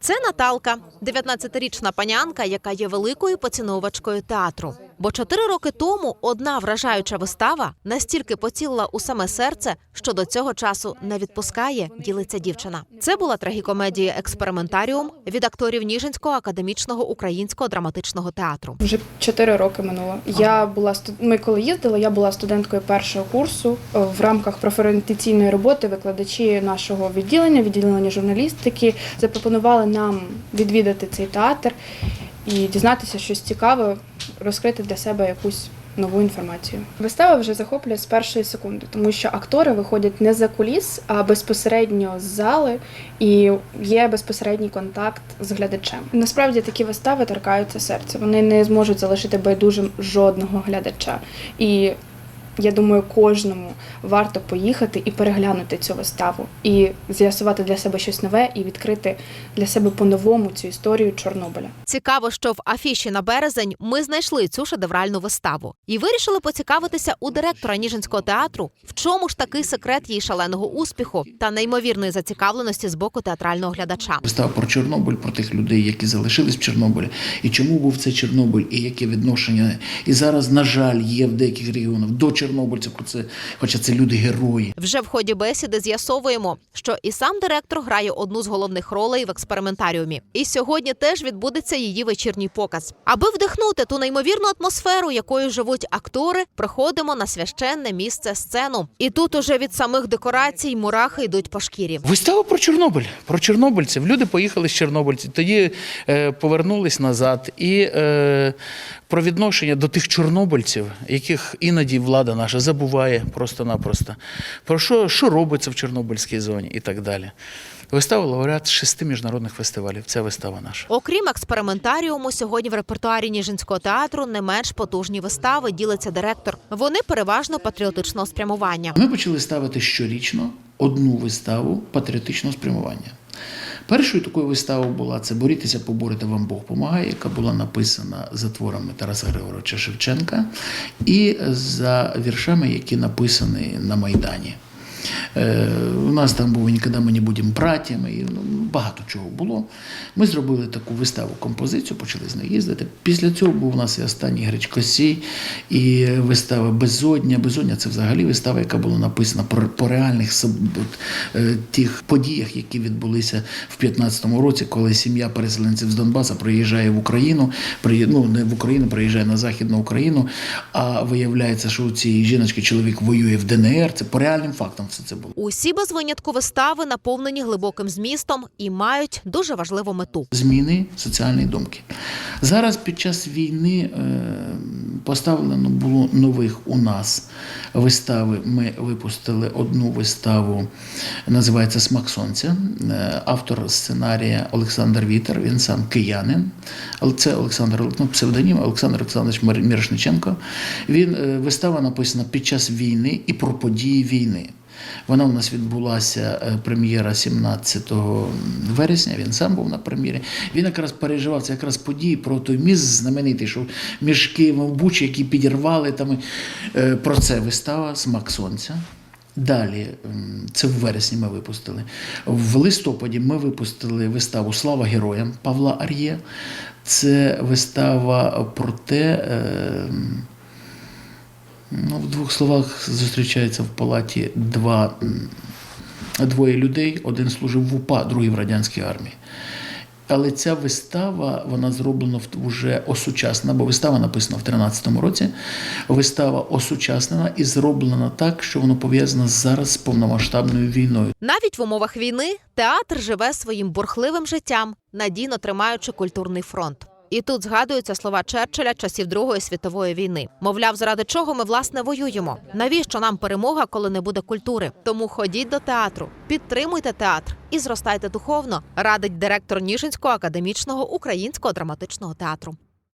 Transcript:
Це Наталка, 19-річна панянка, яка є великою поціновувачкою театру. Бо чотири роки тому одна вражаюча вистава настільки поцілила у саме серце, що до цього часу не відпускає, ділиться дівчина. Це була трагікомедія Експериментаріум від акторів Ніжинського академічного українського драматичного театру. Вже 4 роки минуло. Я була Ми коли їздили, я була студенткою першого курсу Е, в рамках профорієнтаційної роботи. Викладачі нашого відділення, відділення журналістики, запропонували нам відвідати цей театр і дізнатися щось цікаве, розкрити для себе якусь. Нову інформацію. Вистава вже захоплює з першої секунди, тому що актори виходять не за куліс, а безпосередньо з зали, і є безпосередній контакт з глядачем. Насправді такі вистави торкаються серця. Вони не зможуть залишити байдужим жодного глядача. І я думаю, кожному варто поїхати і переглянути цю виставу, і з'ясувати для себе щось нове, і відкрити для себе по-новому цю історію Чорнобиля. Цікаво, що в афіші на березень ми знайшли цю шедевральну виставу і вирішили поцікавитися у директора Ніжинського театру, в чому ж такий секрет її шаленого успіху та неймовірної зацікавленості з боку театрального глядача. Вистава про Чорнобиль, про тих людей, які залишились в Чорнобилі, і чому був це Чорнобиль, і яке відношення. І зараз, на жаль, є в деяких регіонах до чорнобильців про це, хоча це люди герої. Вже в ході бесіди з'ясовуємо, що і сам директор грає одну з головних ролей в експериментаріумі. І сьогодні теж відбудеться її вечірній показ. Аби вдихнути ту неймовірну атмосферу, якою живуть актори, приходимо на священне місце сцену. І тут уже від самих декорацій мурахи йдуть по шкірі. Вистава про Чорнобиль, про чорнобильців. Люди поїхали з Чорнобильців, тоді е, повернулись назад. І е, про відношення до тих чорнобильців, яких іноді влада наша забуває просто-напросто. Про що, що робиться в Чорнобильській зоні і так далі. Вистава лауреат шести міжнародних фестивалів. Це вистава наша. Окрім експериментаріуму, сьогодні в репертуарі Ніжинського театру не менш потужні вистави ділиться директор. Вони переважно патріотичного спрямування. Ми почали ставити щорічно одну виставу патріотичного спрямування. Першою такою виставою була це Борітися, поборити вам Бог помагає, яка була написана за творами Тараса Григоровича Шевченка і за віршами, які написані на Майдані. Е, у нас там був «Ніколи ми не будемо братями, і ну, багато чого було. Ми зробили таку виставу композицію, почали з нею їздити. Після цього був у нас і останній Гречкосій, і вистава Безодня. Безодня це взагалі вистава, яка була написана про, по реальних е, тих подіях, які відбулися в 15-му році, коли сім'я переселенців з Донбаса приїжджає в Україну, приї- ну не в Україну, приїжджає на Західну Україну. А виявляється, що у цієї жіночки чоловік воює в ДНР. Це по реальним фактам все це було. Усі без винятку вистави наповнені глибоким змістом і мають дуже важливу мету. зміни соціальної думки. Зараз під час війни е, поставлено було нових у нас вистави. Ми випустили одну виставу, називається Смак сонця. Е, Автор сценарія Олександр Вітер, він сам киянин. Але це Олександр ну, псевдонім Олександр Олександрович Мірошниченко. Він е, вистава написана під час війни і про події війни. Вона у нас відбулася е, прем'єра 17 вересня. Він сам був на прем'єрі. Він якраз переживав це якраз події про той міст знаменитий, що між Києвом Бучі, які підірвали там е, про це вистава Смак сонця. Далі, це в вересні ми випустили. В листопаді ми випустили виставу Слава героям Павла Ар'є. Це вистава про те. Ну, в двох словах зустрічається в палаті два, двоє людей. Один служив в УПА, другий в радянській армії. Але ця вистава вона зроблена вже осучаснена, бо вистава написана в 13-му році. Вистава осучаснена і зроблена так, що воно пов'язано зараз з повномасштабною війною. Навіть в умовах війни театр живе своїм бурхливим життям, надійно тримаючи культурний фронт. І тут згадуються слова Черчилля часів Другої світової війни. Мовляв, заради чого ми власне воюємо? Навіщо нам перемога, коли не буде культури? Тому ходіть до театру, підтримуйте театр і зростайте духовно, радить директор Ніжинського академічного українського драматичного театру.